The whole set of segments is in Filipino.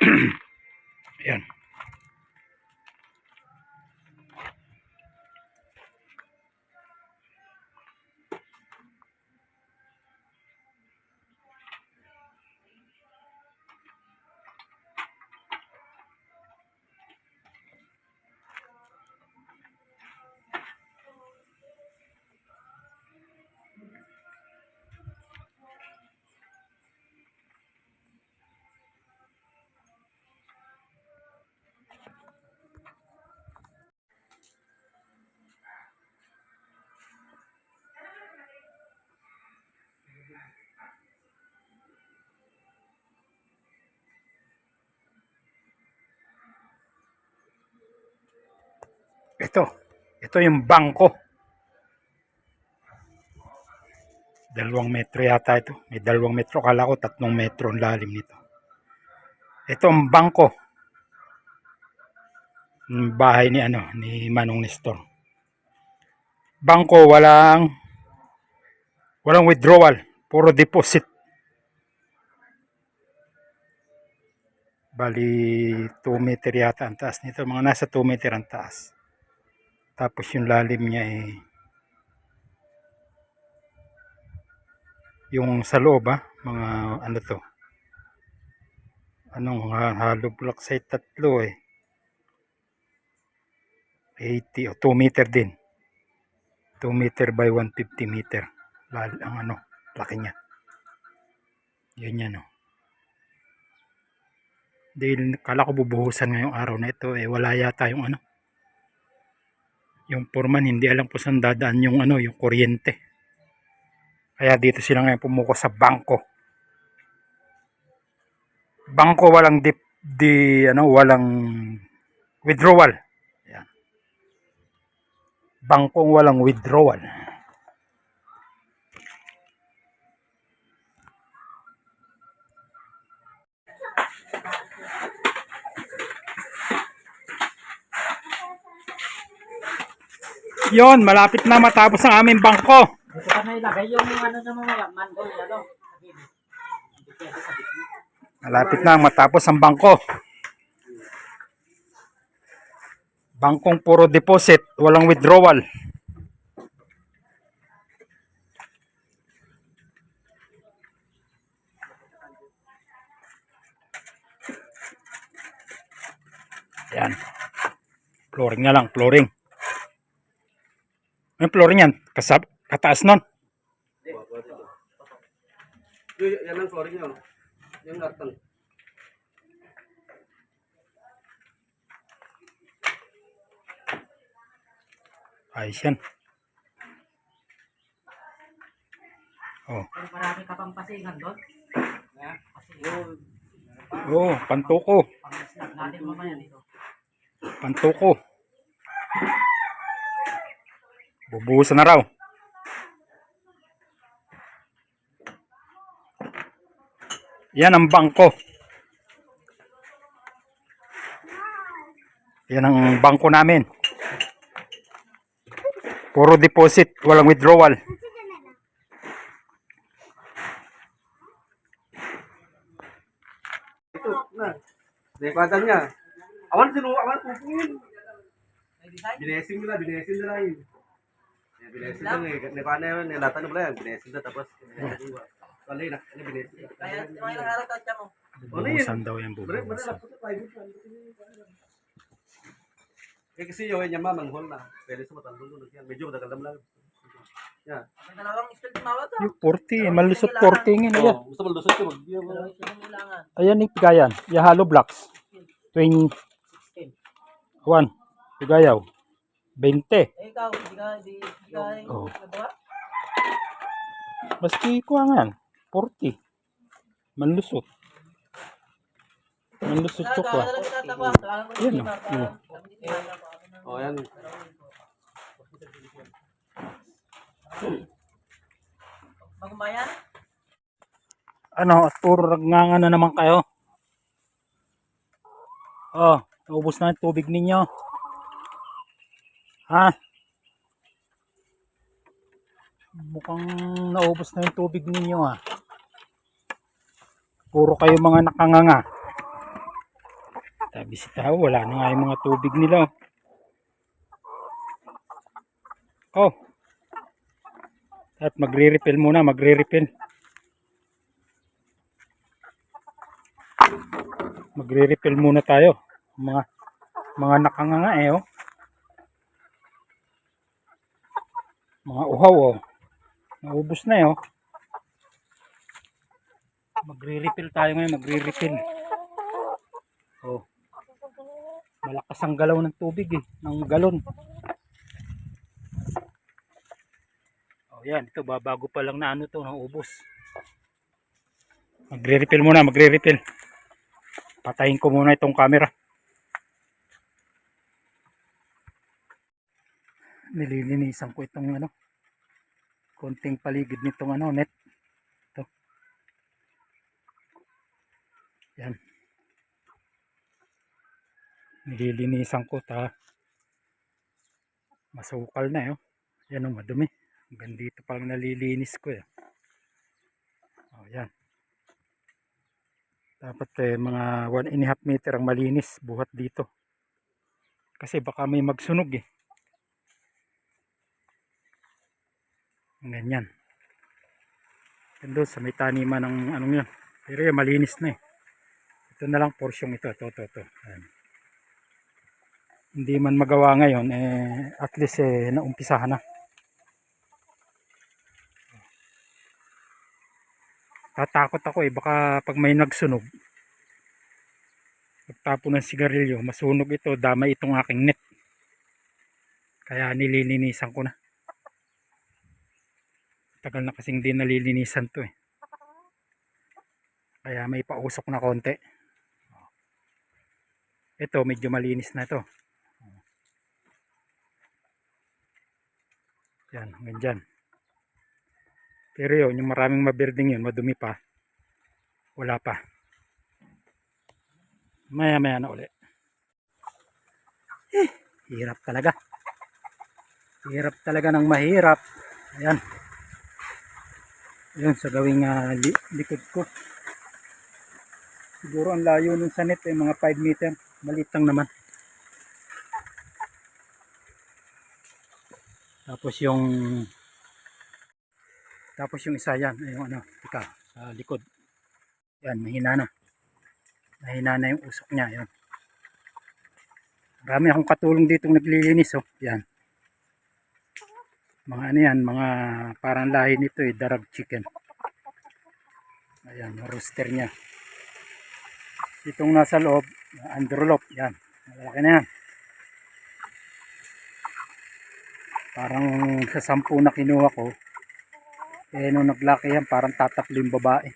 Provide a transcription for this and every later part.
Ayan. Ito. Ito yung bangko. Dalawang metro yata ito. May dalawang metro. Kala ko tatlong metro ang lalim nito. Ito ang bangko. Ng bahay ni ano ni Manong Nestor. Bangko walang walang withdrawal, puro deposit. Bali 2 meter yata ang taas nito, mga nasa 2 meter ang taas. Tapos yung lalim niya eh yung sa loob ah, mga ano to. Anong hollow block sa tatlo eh. 80 o 2 meter din. 2 meter by 150 meter. Lal, ang ano, laki niya. Yan yan oh. Dahil kala ko bubuhusan ngayong araw na ito eh wala yata yung ano. Yung foreman hindi alam kung saan dadaan yung ano, yung kuryente. Kaya dito sila ngayon pumuko sa bangko. Bangko walang dip, di ano, walang withdrawal. Yan. Bangkong walang withdrawal. Yon, malapit na matapos ang aming bangko. Dito ka na ilagay yung ano sa mga manhole na to. Malapit na matapos ang bangko. Bangkong puro deposit, walang withdrawal. Yan. Flooring na lang, flooring. Yung flooring yan, kasab, kataas nun. Yung, yan ang flooring yun. Yung latang. Ayos yan. Oh. Pero marami ka pang pasingan doon. Kasi Oh, pantuko. pang-snap natin mamaya dito. Pantuko. Bubuhusan na raw. Yan ang bangko. Yan ang bangko namin. Puro deposit, walang withdrawal. Ito, na. Dekwatan niya. Awan sinuwa, awan pupungin. Binesing nila, binesing nila yun. Ya, binesing na eh. Dekwatan na yun, nilatan na pala yan. Binesing na tapos. Kali na, ano binesing. Kaya mga araw tatya mo. Bubuhusan daw yan, bubuhusan. Eh kasi yung niya mamang hol na. Pwede sa matandong yan. Medyo matagal lang. Dalawang skill tumawag to. Yung 40, malusot 40 ngayon. Ayan. Oh, gusto mo lusot ko. Ayan yung pigayan. Yung hollow blocks. 20. 16. 1. Pigayaw. 20. Eh ikaw, hindi ka, hindi hindi ka Oh. nga yan. 40. Manlusot. Manlusot ko ko. Yan, hindi oh. Yan. Oh, yan. Magmayan? Ano, puro nganga na naman kayo. Oh, naubos na yung tubig ninyo. Ha? Mukhang naubos na yung tubig ninyo ha. Puro kayo mga nakanganga. Bisita-bisita. Oh, wala na nga yung mga tubig nila. Oh. At magre-refill muna, magre-refill. Magre-refill muna tayo. Mga mga nakanganga eh oh. Mga uhaw oh. Naubos na eh oh. Magre-refill tayo ngayon, magre-refill. Oh. Malakas ang galaw ng tubig eh, ng galon. Oh, yan, ito babago pa lang na ano to, naubos. Magre-refill muna, magre-refill. Patayin ko muna itong camera. Nililinisan ko itong ano, konting paligid nitong ano, net. Ito. Yan. Nililinisan ko ta. Masukal na yun. Yan o, madumi. Hanggang dito pa lang nalilinis ko eh. Oh, yan. Dapat eh, mga 1 and a half meter ang malinis buhat dito. Kasi baka may magsunog eh. Ganyan. Yan doon sa may taniman ng anong yan. Pero yan, malinis na eh. Ito na lang porsyong ito. Ito, ito, ito. Ayan. Hindi man magawa ngayon, eh, at least eh, naumpisahan na. Tatakot ako eh, baka pag may nagsunog, pagtapo ng sigarilyo, masunog ito, damay itong aking net. Kaya nililinisan ko na. Tagal na kasing di nalilinisan to eh. Kaya may pausok na konti. Ito, medyo malinis na ito. Yan, hanggang dyan. Pero yun, yung maraming mabirding yun, madumi pa. Wala pa. Maya maya na uli. Eh, hirap talaga. Hirap talaga ng mahirap. Ayan. Ayan, sa gawing ah, li- likod ko. Siguro ang layo nun sa net ay mga 5 meter. Maliit lang naman. Tapos yung tapos yung isa yan, yung ano, tika, sa likod. Yan, mahina na. Mahina na yung usok niya, yan. Marami akong katulong dito naglilinis, oh. Yan. Mga ano yan, mga parang lahi nito eh, darag chicken. Ayan, rooster niya. Itong nasa loob, underlop, yan. Malaki na yan. Parang sa sampu na kinuha ko, eh nung naglaki yan, parang tataplo yung babae.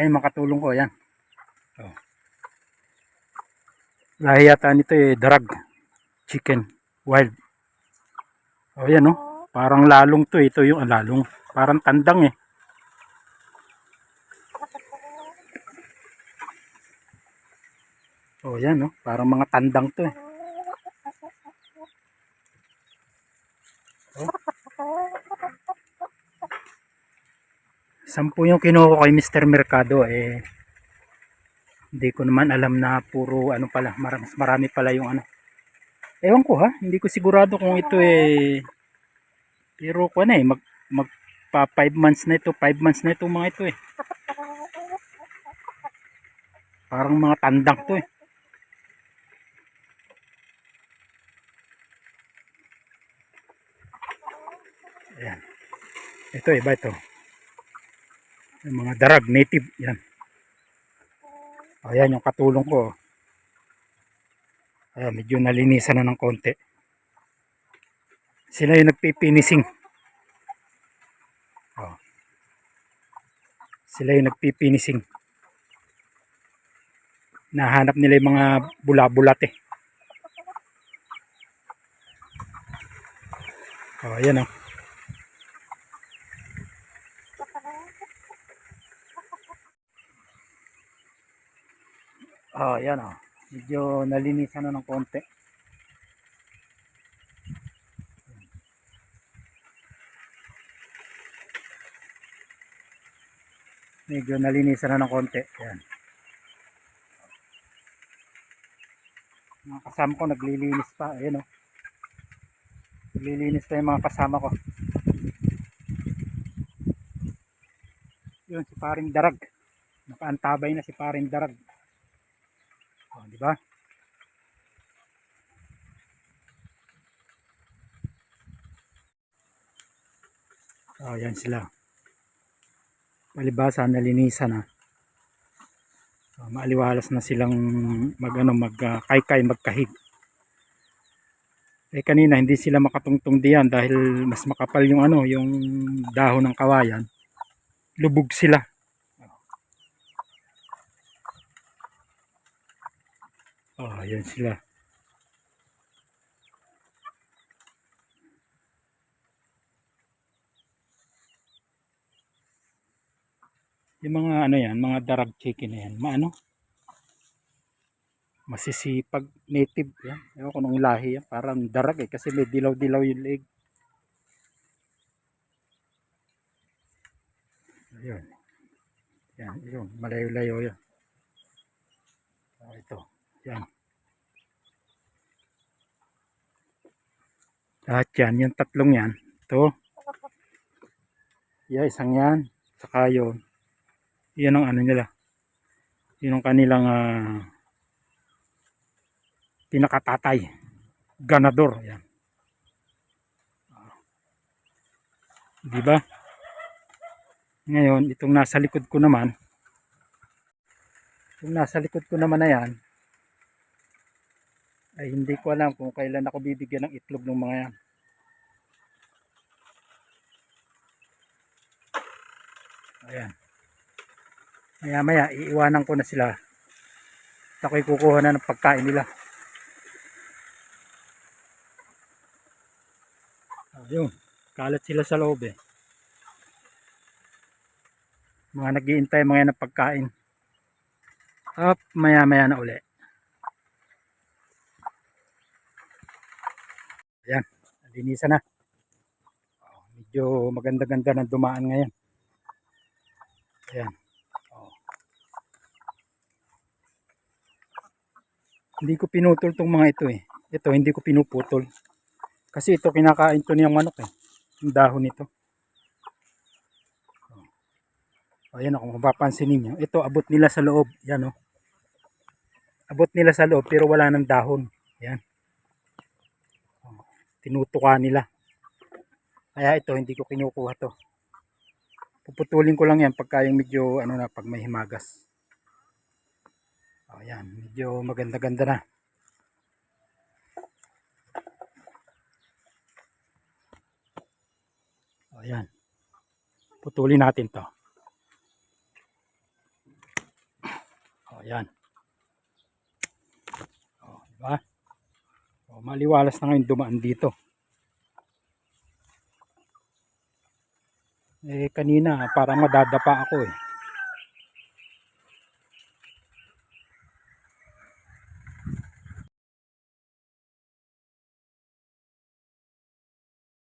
Yan, makatulong ko, yan. Oh. Lahi yata nito eh, darag. Chicken. Wild. O yan oh. Parang lalong to. Ito yung ah, lalong. Parang tandang eh. O yan oh. Parang mga tandang to eh. Sampu yung kinuha ko kay Mr. Mercado eh hindi ko naman alam na puro ano pala mar- mas marami pala yung ano ewan ko ha hindi ko sigurado kung ito eh pero ko na eh mag, mag pa 5 months na ito 5 months na ito mga ito eh. Parang mga tandang to eh. Ayan. Ito iba ito? Yung mga darag native yan. Ayan yung katulong ko. Ayan, medyo nalinisan na ng konti. Sila yung nagpipinising. Oh. Sila yung nagpipinising. Nahanap nila yung mga bula-bulat eh. Oh, ayan oh. Oh, yan oh. Medyo nalinisan na ng konti. Medyo nalinisan na ng konti. Yan. Mga kasama ko naglilinis pa. Ayan o. Naglilinis pa yung mga kasama ko. Yun, si paring darag. Nakaantabay na si paring darag. O, di ba? Oh, yan sila. Palibasa, nalinisan na. So, maaliwalas na silang mag, ano, mag ah, kaykay, magkahig. Eh kanina hindi sila makatungtong diyan dahil mas makapal yung ano, yung dahon ng kawayan. Lubog sila. Oh, yan sila. Yung mga ano yan, mga darag chicken na yan, maano? Masisipag native yan. Ewan ko nung lahi yan, parang darag eh, kasi may dilaw-dilaw yung leg. Ayun. Yan, yun, malayo-layo yan. Ah, ito, yan. Lahat yan, yung tatlong yan. Ito. Yeah, isang yan. Saka yun. Yan ang ano nila. Yun ang kanilang ah, pinakatatay. Ganador. Yan. Di ba? Ngayon, itong nasa likod ko naman, yung nasa likod ko naman na yan, ay hindi ko alam kung kailan ako bibigyan ng itlog ng mga yan. Ayan. Maya maya, iiwanan ko na sila. At ako'y kukuha na ng pagkain nila. Ayun. Kalat sila sa loob eh. Mga nagiintay mga yan ng pagkain. Up, maya maya na uli. Ayan. Linisan na. Oh, Medyo maganda-ganda na dumaan ngayon. Ayan. Hindi ko pinutol tong mga ito eh. Ito hindi ko pinuputol. Kasi ito kinakain to niyang manok eh. Yung dahon nito. Oh. Ayan kung mapapansin ninyo. Ito abot nila sa loob. Yan oh. Abot nila sa loob pero wala ng dahon. Ayan. Oh. Tinutuka nila. Kaya ito hindi ko kinukuha to puputulin ko lang yan pagka yung medyo ano na pag may himagas oh yan. Medyo maganda ganda na. Oh yan. Putulin natin to. Oh yan. Oh diba oh, maliwalas na ngayon dumaan dito. Eh kanina parang madadapa ako eh.